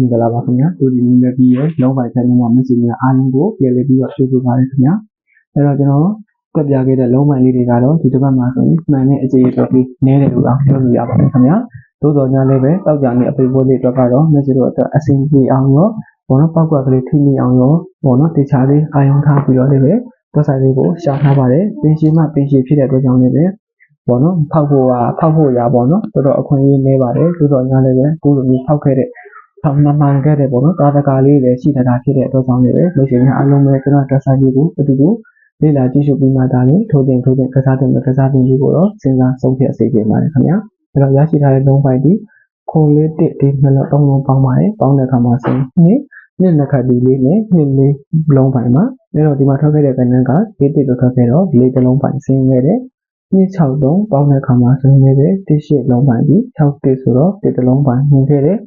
မင်္ဂလာပါခင်ဗျာတူဒီမီမီရဲ့လုံးပိုင် channel မှာ message များအားလုံးကိုပြန်လည်ပြီးတော့ကြိုဆိုပါရခင်ဗျာအဲ့တော့ကျွန်တော်တက်ပြခဲ့တဲ့လုံးပိုင်လေးတွေကတော့ဒီတစ်ပတ်မှာဆိုရင်မှန်တဲ့အခြေအနေတွေနည်းတယ်လို့ပြောလို့ရပါတယ်ခင်ဗျာသို့တော်ညာလည်းပဲတောက်ကြနေအပေပိုးလေးအတွက်ကတော့ message တို့အတွက်အဆင်ပြေအောင်ရောဘောနော်ပောက်ကွက်ကလေးထိမိအောင်ရောဘောနော်တေချာလေးအာရုံထားပြီးတော့လည်းပဲ website လေးကိုရှာထားပါတယ်ပင်ရှင်မှပင်ရှင်ဖြစ်တဲ့အတွက်ကြောင့်လည်းပဲပေါ့နော်ဖောက်ဖို့ကဖောက်ဖို့ရပါတော့တော်တော်အခွင့်အရေးနေပါတယ်သို့တော်ညာလည်းပဲကိုလိုမျိုးဖောက်ခဲ့တဲ့ဖောက် မှန်မှန်ခဲ့တဲ့ပေါ့နော်တာတကာလေးလည်းရှိနေတာဖြစ်တဲ့အတွက်ကြောင့်လည်းပဲလို့ရှိရင်အားလုံးပဲကျွန်တော် website လေးကိုအတူတူလေ့လာကြည့်ရှုပြီးမှဒါလည်းထိုးတင်ထိုးတင်ကစားတင်ကစားတင်လေးကိုတော့စဉ်းစားဆုံးဖြတ်စေချင်ပါတယ်ခင်ဗျာအဲ့တော့ရရှိထားတဲ့လုံးပိုင်ဒီခိုးလေးတစ်ဒီနှလုံးသုံးလုံးပေါင်းပါတယ်ပေါင်းတဲ့အခါမှာဆိုရင်နှစ်နှစ်နှစ်ခတ်ဒီလေးနဲ့နှစ်လေးလုံးပိုင်မှာအဲ့တော့ဒီမှာထွက်ခဲ့တဲ့ကဏ္ဍကလေးတစ်လို့ထွက်ခဲ့တော့လေးတစ်လုံးပိုင်ဆင်းခဲ့တယ်263ပေါင်းတဲ့အခါမှာဆိုရင်လည်း18လုံးပိုင်ပြီး61ဆိုတော့တစ်တလုံးပိုင်ဝင်ခဲ့တယ်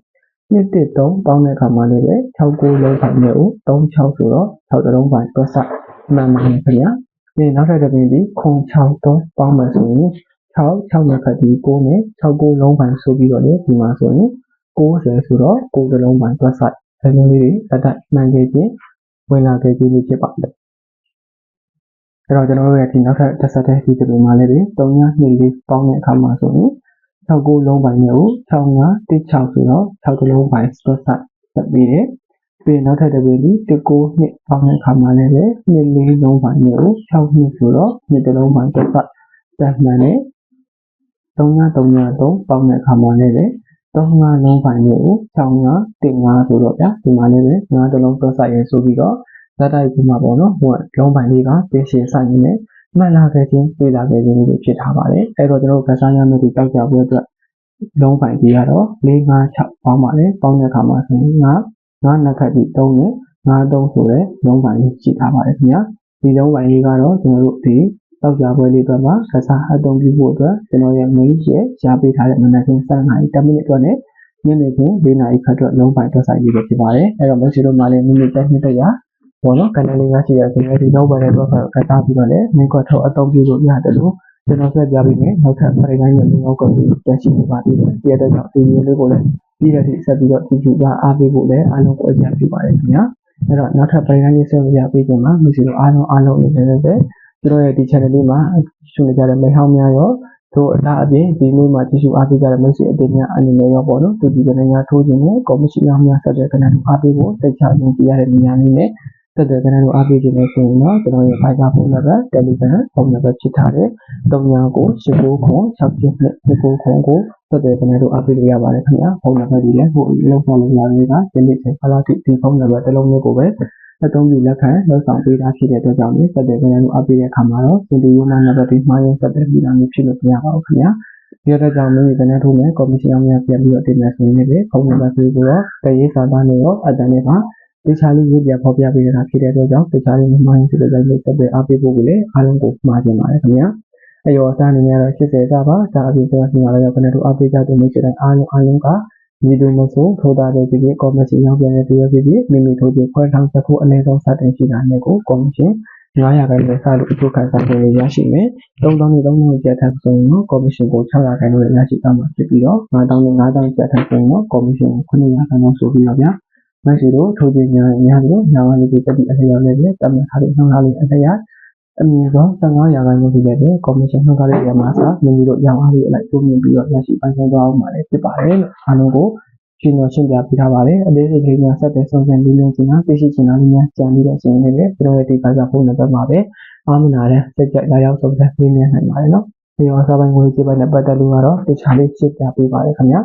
213ပေါင်းတဲ့အခါမှာလည်း69လုံးပိုင်နဲ့ဦး36ဆိုတော့6တလုံးပိုင်တွက်ဆမှန်ပါတယ်ခင်ဗျာဒီနောက်ထပ်တစ်ပင်ဒီ063ပေါင်းမယ်ဆိုရင်6 6နဲ့ခတ်ပြီး9နဲ့69လုံးပိုင်ဆိုပြီးတော့လေဒီမှာဆိုရင်90ဆိုတော့9တလုံးပိုင်တွက်ဆအဲလိုလေးတွေအတက်မှန်ခဲ့ခြင်းဝင်လာခဲ့ခြင်းဖြစ်ပါတယ်အဲ့တော့ကျွန်တော်တို့ရဲ့ဒီနောက်ထပ်တက်ဆက်တဲ့ဒီဒီမှာလည်း3ည2လေးပေါင်းတဲ့အခါမှာဆိုရင် 69လုံးပိုင်းနဲ့ကို6516ဆိုတော့6လုံးပိုင်း spot size ဆက်ပြီးတယ်ပြီးနောက်ထပ်တစ်ပင်ဒီ19နှစ်ပေါင်းတဲ့အခါမှာလည်း2လေးလုံးပိုင်းနဲ့ကို6နှစ်ဆိုတော့2လုံးပိုင်း spot size တက်မှန်နဲ့3933ပေါင်းတဲ့အခါမှာလည်း35လုံးပိုင်းနဲ့ကို6515ဆိုတော့ဗျာဒီမှာလည်း5တလုံး spot size ရယ်ဆိုပြီးတော့ဇာတ်တိုက်ဒီမှာပေါ့နော်ဟိုလုံးပိုင်းလေးကပြင်ရှင်းဆိုင်နေတယ် မှန်လာခဲ့ခြင်းတွေ့လာခဲ့ခြင်းတွေဖြစ်ထားပါတယ်အဲ့တော့ကျွန်တော်ကစားရမယ့်ဒီတောက်ကြပွဲအတွက်လုံးပိုင်းကြီးကတော့4 5 6ပေါင်းပါတယ်ပေါင်းတဲ့အခါမှာဆိုရင်9 9နှစ်ခတ်ပြီး3နဲ့9 3ဆိုတဲ့လုံးပိုင်းကြီးရှိထားပါတယ်ခင်ဗျာဒီလုံးပိုင်းကြီးကတော့ကျွန်တော်တို့ဒီတောက်ကြပွဲလေးအတွက်မှာကစားအသုံးပြုဖို့အတွက်ကျွန်တော်ရဲ့ main ရဲ့ရှားပေးထားတဲ့မနက်ခင်း7နာရီ10မိနစ်အတွက်နဲ့ညနေခင်း4နာရီခန့်အတွက်လုံးပိုင်းတွက်ဆိုင်ပြီးဖြစ်ပါတယ်အဲ့တော့ message တို့မှာလည်းမိနစ်10မိနစ်ရ ပေါ့နော်ကန်နယ်လေးများရှိတဲ့ဆိုရင်ဒီနောက်ပိုင်းတော့ကစားပြီးတော့လည်းမိကွက်ထုတ်အသုံးပြုလို့ရတယ်လို့ကျွန်တော်ဆက်ပြပေးမယ်နောက်ထပ်ပရိသတ်ရဲ့လုံအောင်ကိုပြန်ရှိနေပါသေးတယ်ဒီအတွက်ကြောင့်ဒီဗီဒီယိုလေးကိုလည်းပြီးတဲ့ထိဆက်ပြီးတော့ကြည့်ကြပါအားပေးဖို့လည်းအားလုံးကိုအကြံပြုပါတယ်ခင်ဗျာအဲ့တော့နောက်ထပ်ပရိသတ်ရဲ့ဆက်ပြပေးခြင်းမှာမျိုးစီတို့အားလုံးအားလုံးအနေနဲ့ပဲကျွန်တော်ရဲ့ဒီ channel လေးမှာရှုနေကြတဲ့မိဟောင်းများရောတို့အလားအပြင်ဒီနေ့မှာကြည့်ရှုအားပေးကြတဲ့မိတ်ဆွေအတင်းများအနေနဲ့ရောပေါ့နော်သူဒီကနေများထိုးခြင်းနဲ့ကော်မရှင်များဆက်တဲ့ကနေအားပေးဖို့တိတ်ချခြင်းပြရတဲ့နေရာလေးနဲ့ ဆက်သွယ်ကြတဲ့အားပေးခြင်းနဲ့ဆိုရင်တော့ကျွန်တော်ရဲ့ Viber ဖုန်းနံပါတ် Telegram ဖုန်းနံပါတ်ဖြစ်ထားတဲ့399696ခွန်6နဲ့9ခွန်ကိုဆက်သွယ်ကြတဲ့အားပေးလို့ရပါတယ်ခင်ဗျာဖုန်းနံပါတ်ဒီလည်းဟိုလုံးဆောင်လို့ရနေတာဒီနေ့ချိန်ဖလားတိဒီဖုန်းနံပါတ်တစ်လုံးမျိုးကိုပဲအသုံးပြုလက်ခံလောက်ဆောင်ပေးတာဖြစ်တဲ့အတွက်ကြောင့်ဆက်သွယ်ကြတဲ့အားပေးတဲ့အခါမှာတော့စင်တီယိုနာနံပါတ်ဒီမှာရင်ဆက်သွယ်ပြီးတာမျိုးဖြစ်လို့မရပါဘူးခင်ဗျာဒီတော့ကြောင့်လည်းဒီနေ့ထိုးမယ်ကော်မရှင်အောင်များပြန်ပြီးတော့တင်မယ်ဆိုရင်လည်းဖုန်းနံပါတ်တွေကိုတော့တရေးစာသားနဲ့ရောအတန်းနဲ့ပါ တခြားလေးရေးပြဖော်ပြပေးတာဖြစ်တဲ့အတွက်ကြောင့်တခြားလေးမမှန်ဆိုတဲ့ကြိုက်လို့ဆက်သွယ်အားပေးဖို့ကိုလည်းအားလုံးကိုမှာချင်ပါတယ်ခင်ဗျာအယောအစားအနေနဲ့တော့80ကပါဒါအပြင်ကျွန်တော်ညီမလေးရောက်ခဏတို့အားပေးကြသူမျိုးချင်တဲ့အားလုံးအားလုံးကဒီလိုမျိုးဆိုထိုးတာတဲ့ဒီကော်မရှင်ရောက်ပြန်တဲ့ဒီရဖြစ်ဖြစ်မိမိထိုးပြီးခွဲထောင်ချက်ဖို့အနည်းဆုံးစတင်ရှိတာနဲ့ကိုကော်မရှင်900ခိုင်နဲ့စလို့အကျိုးခံစားခွင့်ရရှိမယ်။3000နဲ့3000ကျပ်ထပ်ဆိုရင်တော့ကော်မရှင်ကို600ခိုင်လို့ရရှိသွားမှာဖြစ်ပြီးတော့9000နဲ့9000ကျပ်ထပ်ဆိုရင်တော့ကော်မရှင်ကို900ခိုင်လို့ဆိုပြီးတော့ဗျာ မက်ဆီတို့ထိုးခြင်းများများလို့ညာမလေးတွေတက်ပြီးအလျော်လေးနဲ့တမန်ထားတဲ့နှောင်းသားလေးအလျားအမြင့်ဆုံး15ရာခိုင်နှုန်းဖြစ်တဲ့ကော်မရှင်နှောင်းသားလေးရမှာစာမြင်ပြီးတော့ရောင်းအားလေးအလိုက်တိုးမြင့်ပြီးတော့ရရှိပိုင်ဆိုင်သွားအောင်ပါလေဖြစ်ပါတယ်လို့အားလုံးကိုရှင်းတော့ရှင်းပြပေးထားပါတယ်အသေးစိတ်လေးများဆက်တဲ့စုံစမ်းလေးမျိုးချင်းသိရှိချင်တာလေးများကြံပြီးတော့ရှင်းနေတယ်ကျွန်တော်ရဲ့ဒီကစားဖုန်းနံပါတ်မှာပဲအားမနာတဲ့စက်ကြလာရောက်စုံစမ်းပေးနေနိုင်ပါတယ်နော်ဒီရောစားပိုင်းငွေကြေးပိုင်းနဲ့ပတ်သက်လို့ကတော့တခြားလေးရှင်းပြပေးပါတယ်ခင်ဗျာ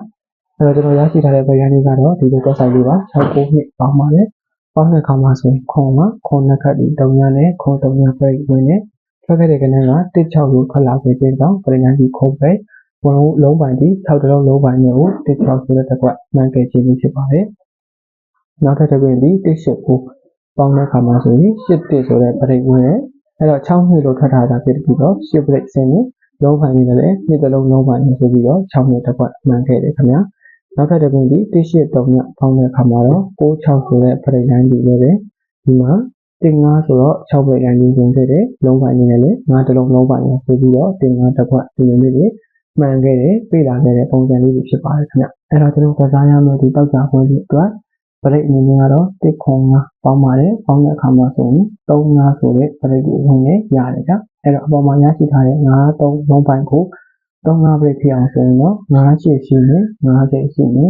အဲ့တော့ကျွန်တော်ရရှိထားတဲ့ဗရန်လေးကတော့ဒီလိုတက်ဆိုင်လေးပါ69နှစ်ပေါင်းပါတယ်ပေါင်းတဲ့အခါမှာဆိုရင်ခွန်မှာခွန်နှစ်ခတ်ဒီတုံညာနဲ့ခွန်တုံညာပြိဝင်နဲ့ထွက်ခဲ့တဲ့ကနေ့က16ကိုခလာခဲ့တဲ့ကြောင့်ပရိညာကြီးခုံးပဲဘုံလုံးပိုင်းဒီ6တလုံးလုံးပိုင်းမျိုး16ဆိုတဲ့တစ်ကွက်မှန်ခဲ့ခြင်းဖြစ်ပါတယ်နောက်ထပ်တစ်ခုဒီ18ကိုပေါင်းတဲ့အခါမှာဆိုရင်8ဆိုတဲ့ပရိဝင်နဲ့အဲ့တော့6နှစ်လို့ထွက်ထားတာဖြစ်ပြီးတော့8ပရိစင်းနဲ့လုံးပိုင်းနေလည်းနှစ်တလုံးလုံးပိုင်းနေဆိုပြီးတော့6နှစ်တစ်ကွက်မှန်ခဲ့တယ်ခင်ဗျာ နောက်ထပ်တစ်ခုဒီ183ညဖောင်းတဲ့အခါမှာတော့66ဆိုတဲ့ပရိလိုင်းကြီးလည်းပဲဒီမှာတင်9ဆိုတော့6ပရိလိုင်းကြီးဝင်ခဲ့တယ်လုံးပိုင်းနေလည်း9တလုံးလုံးပိုင်းနေဆိုပြီးတော့တင်9တစ်ခွက်ဒီလိုမျိုးတွေမှန်ခဲ့တယ်ပြေးလာခဲ့တဲ့ပုံစံလေးတွေဖြစ်ပါတယ်ခင်ဗျအဲ့တော့ကျွန်တော်ကစားရမယ့်ဒီတောက်ကြပွဲလေးအတွက်ပရိတ်အနေနဲ့ကတော့တစ်ခွန်5ပေါင်းပါတယ်ပေါင်းတဲ့အခါမှာဆိုရင်35ဆိုတဲ့ပရိတ်ကိုဝင်နေရတယ်ဗျအဲ့တော့အပေါ်မှာရရှိထားတဲ့9 3လုံးပိုင်းကို 35ပရိတ်ဖြစ်အောင်ဆိုရင်တော့9ရှိရှိနေ90ရှိနေ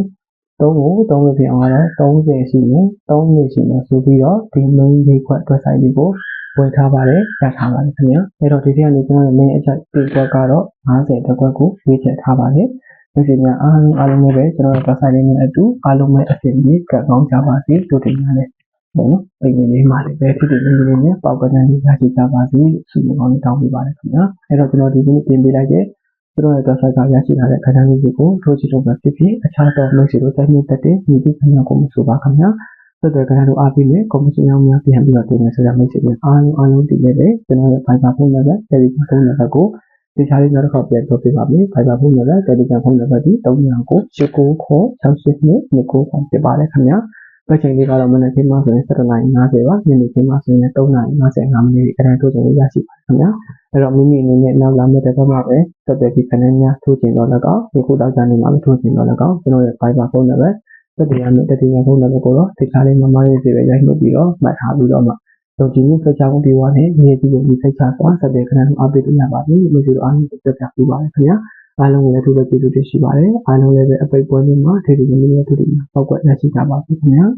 3ကို3လို့ဖြစ်အောင်ကတော့30ရှိနေ3လို့ရှိနေဆိုပြီးတော့ဒီ main လေးခွက်အတွက်ဆိုင်လေးကိုဝင်ထားပါတယ်ရထားပါတယ်ခင်ဗျာအဲ့တော့ဒီထက်ကနေကျွန်တော်ရဲ့ main အချက်ဒီခွက်ကတော့50တစ်ခွက်ကိုရွေးချယ်ထားပါတယ်ဒီစီများအားလုံးအားလုံးလည်းပဲကျွန်တော်တို့ website လေးနဲ့အတူအားလုံးပဲအစီအစဉ်ကကောင်းကြပါစေတို့တင်ရတယ်ပေါ့နော်ပိတ်နေလေးမှာလည်းပဲဖြစ်ဖြစ်လေးလေးနဲ့ပေါက်ကတန်းလေးရရှိကြပါစေလို့ဆုမကောင်းတောင်းပေးပါတယ်ခင်ဗျာအဲ့တော့ကျွန်တော်ဒီနေ့ပြင်ပေးလိုက်တဲ့ ကျွန်တော်ရဲ့ website ကရရှိလာတဲ့ခန်းလေးတွေကိုထိုးချစ်တော့ပဲဖြစ်ဖြစ်အခြားသောမိတ်ဆွေတို့တိုက်မြင့်တက်တဲ့ညီတိခင်ဗျာကိုမဆိုပါခင်ဗျာဆက်သွယ်ကြတဲ့အားပေးနဲ့ကော်မရှင်အောင်များပြန်ပြီးတော့တင်နေဆိုတဲ့မိတ်ဆွေတွေအားလုံးအားလုံးတည်နေတယ်ကျွန်တော်ရဲ့ Viber ဖုန်းနံပါတ် Telegram ဖုန်းနံပါတ်ကိုဒီချာလေးနောက်တစ်ခါပြန်ပြောပြပါမယ်။ Viber ဖုန်းနံပါတ် Telegram ဖုန်းနံပါတ်ဒီ39ကို89ခေါ်68နဲ့29ဆောင်ဖြစ်ပါတယ်ခင်ဗျာ။ ပတ်ချိန်လေးကတော့မနက်ခင်းမှဆိုရင်7:50ပါညနေခင်းမှဆိုရင်3:55မိနစ်အတိုင်းထိုးချိန်ရရှိပါတယ်ခင်ဗျာ။အဲ့တော့မိမိအနေနဲ့နောက်လာမယ့်တစ်ပတ်မှပဲဆက်သွယ်ပြီးခဏများထိုးချိန်တော့လည်းကောင်းဒီခုတောက်ကြနေမှာမထိုးချိန်တော့လည်းကောင်းကျွန်တော်ရဲ့ Viber ဖုန်းနံပါတ်တက်တရားနဲ့တက်တရားဖုန်းနံပါတ်ကိုတော့ဒီချာလေးမမရေးစီပဲရိုက်နှုတ်ပြီးတော့မှတ်ထားပြီးတော့မှယုံကြည်မှုစိတ်ချမှုပြီးသွားတဲ့မြေကြီးကိုဒီစိတ်ချစွာဆက်တဲ့ခဏလုံးအပိတ်လို့ရပါတယ်လို့ဆိုတော့အားလုံးပြပြပေးပါတယ်ခင်ဗျာ အားလုံးလည်းသူပဲကျေးဇူးတင်ရှိပါတယ်အားလုံးလည်းပဲအပိတ်ပွဲလေးမှာထေရီမျိုးလေးတို့ဒီမှာပောက်ကွက်ရရှိကြပါစေခင်ဗျာ